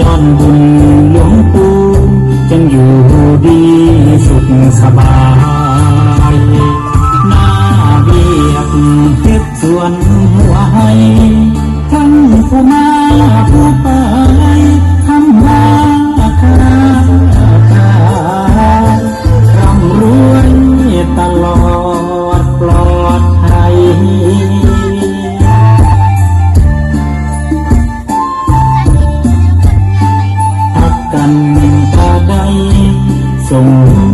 ย้อนบุญหลวงปู่จึงอยู่ดีสุขสบาย กันตาใดส่ง